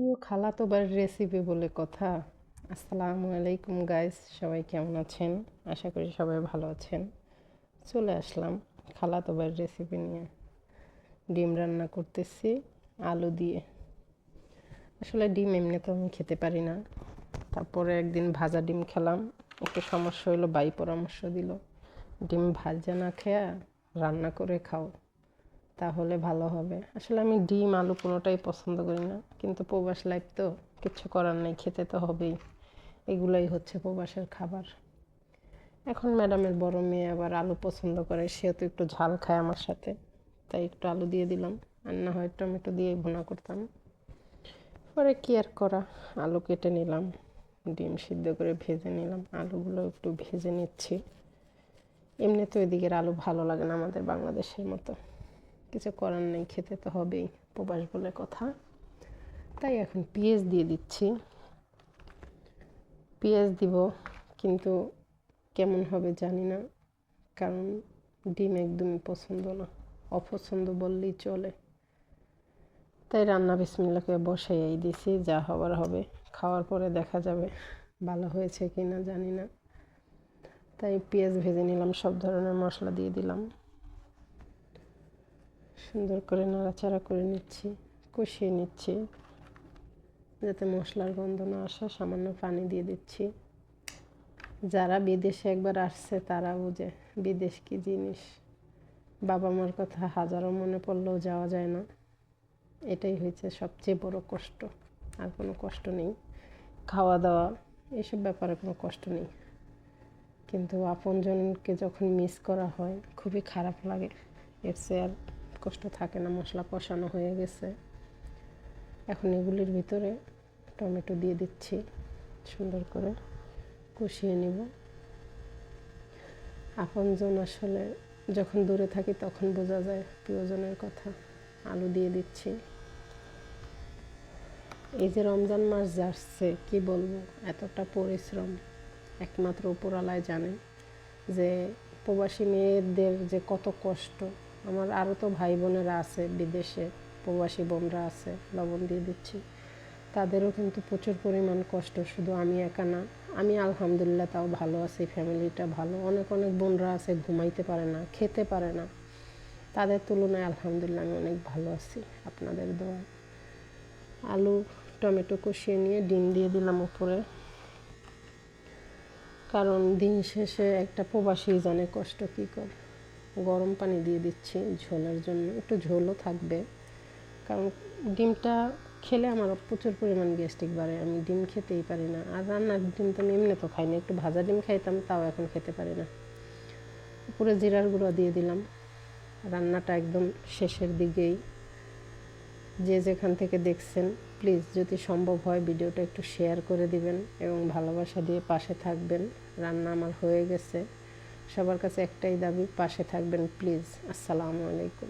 প্রিয় খালাতোবার রেসিপি বলে কথা। আসসালামু আলাইকুম গাইস সবাই কেমন আছেন? আশা করি সবাই ভালো আছেন। চলে আসলাম খালাতোবার রেসিপি নিয়ে। ডিম রান্না করতেছি, আলু দিয়ে। আসলে ডিম এমনি তো আমি খেতে পারি না। তারপরে একদিন ভাজা ডিম খেলাম। একটু সমস্যা হলো বাই পরামর্শ দিল। ডিম ভাজা না খেয়া রান্না করে খাও। তাহলে ভালো হবে। আসলে আমি ডিম, আলু কোনোটাই পছন্দ করি না। কিন্তু প্রবাস লাইফ তো কিচ্ছু করার নেই, খেতে তো হবেই। এগুলাই হচ্ছে প্রবাসের খাবার। এখন ম্যাডামের বড় মেয়ে আবার আলু পছন্দ করে, সেও তো একটু ঝাল খায় আমার সাথে। তাই একটু আলু দিয়ে দিলাম। আর না হয় টমেটো দিয়ে ভুনা করতাম। পরে কি আর করা? আলু কেটে নিলাম, ডিম সিদ্ধ করে ভেজে নিলাম। আলুগুলো একটু ভেজে নিচ্ছি। এমনি তো এদিকের আলু ভালো লাগে না আমাদের বাংলাদেশের মতো। কিছু করার নেই, খেতে তো হবেই, প্রবাস বলে কথা। তাই এখন পেঁয়াজ দিয়ে দিচ্ছি। পেঁয়াজ দিব, কিন্তু কেমন হবে জানি না, কারণ ডিম একদমই পছন্দ না, অপছন্দ বললেই চলে। তাই রান্না বিসমিল্লাকে বসাইয়াই দিছি, যা হবার হবে। খাওয়ার পরে দেখা যাবে ভালো হয়েছে কি না জানি না। তাই পেঁয়াজ ভেজে নিলাম, সব ধরনের মশলা দিয়ে দিলাম। সুন্দর করে নাড়াচাড়া করে নিচ্ছি, কষিয়ে নিচ্ছি। যাতে মশলার গন্ধ না আসে, সামান্য পানি দিয়ে দিচ্ছি। যারা বিদেশে একবার আসছে, তারা বুঝে বিদেশ কি জিনিস। বাবা মার কথা হাজারো মনে পড়লেও যাওয়া যায় না। এটাই হয়েছে সবচেয়ে বড় কষ্ট। আর কোনো কষ্ট নেই। খাওয়া দাওয়া এসব ব্যাপারে কোনো কষ্ট নেই। কিন্তু আপনজনকে যখন মিস করা হয়, খুবই খারাপ লাগে। এর চেয়ে আর কষ্ট থাকে না, মশলা কষানো হয়ে গেছে। এখন এগুলির ভিতরে টমেটো দিয়ে দিচ্ছি, সুন্দর করে কষিয়ে নিব। আপনজন আসলে যখন দূরে থাকি তখন বোঝা যায় প্রিয়জনের কথা। আলু দিয়ে দিচ্ছি। এই যে রমজান মাস যাচ্ছে, কি বলব? এতটা পরিশ্রম। একমাত্র উপরালায় জানে যে প্রবাসী মেয়েদের যে কত কষ্ট। আমার আরও তো ভাই বোনেরা আছে, বিদেশে প্রবাসী বোনরা আছে, লবণ দিয়ে দিচ্ছি। তাদেরও কিন্তু প্রচুর পরিমাণ কষ্ট, শুধু আমি একা না। আমি আলহামদুলিল্লাহ তাও ভালো আছি, ফ্যামিলিটা ভালো। অনেক অনেক বোনরা আছে, ঘুমাইতে পারে না, খেতে পারে না। তাদের তুলনায় আলহামদুলিল্লাহ আমি অনেক ভালো আছি, আপনাদের দোয়া। আলু, টমেটো কষিয়ে নিয়ে ডিম দিয়ে দিলাম উপরে। কারণ দিন শেষে একটা প্রবাসী জানে কষ্ট কী করে? গরম পানি দিয়ে দিচ্ছি ঝোলের জন্য। একটু ঝোলও থাকবে। কারণ ডিমটা খেলে আমার প্রচুর পরিমাণ গ্যাস্ট্রিক বাড়ে। আমি ডিম খেতেই পারি না। আর রান্নার ডিম তো আমি এমনি তো খাই না। একটু ভাজা ডিম খাইতাম, তাও এখন খেতে পারি না। উপরে জিরার গুঁড়ো দিয়ে দিলাম। রান্নাটা একদম শেষের দিকেই। যে যেখান থেকে দেখছেন, প্লিজ যদি সম্ভব হয় ভিডিওটা একটু শেয়ার করে দিবেন এবং ভালোবাসা দিয়ে পাশে থাকবেন। রান্না আমার হয়ে গেছে। সবার কাছে একটাই দাবি পাশে থাকবেন প্লিজ আসসালামু আলাইকুম।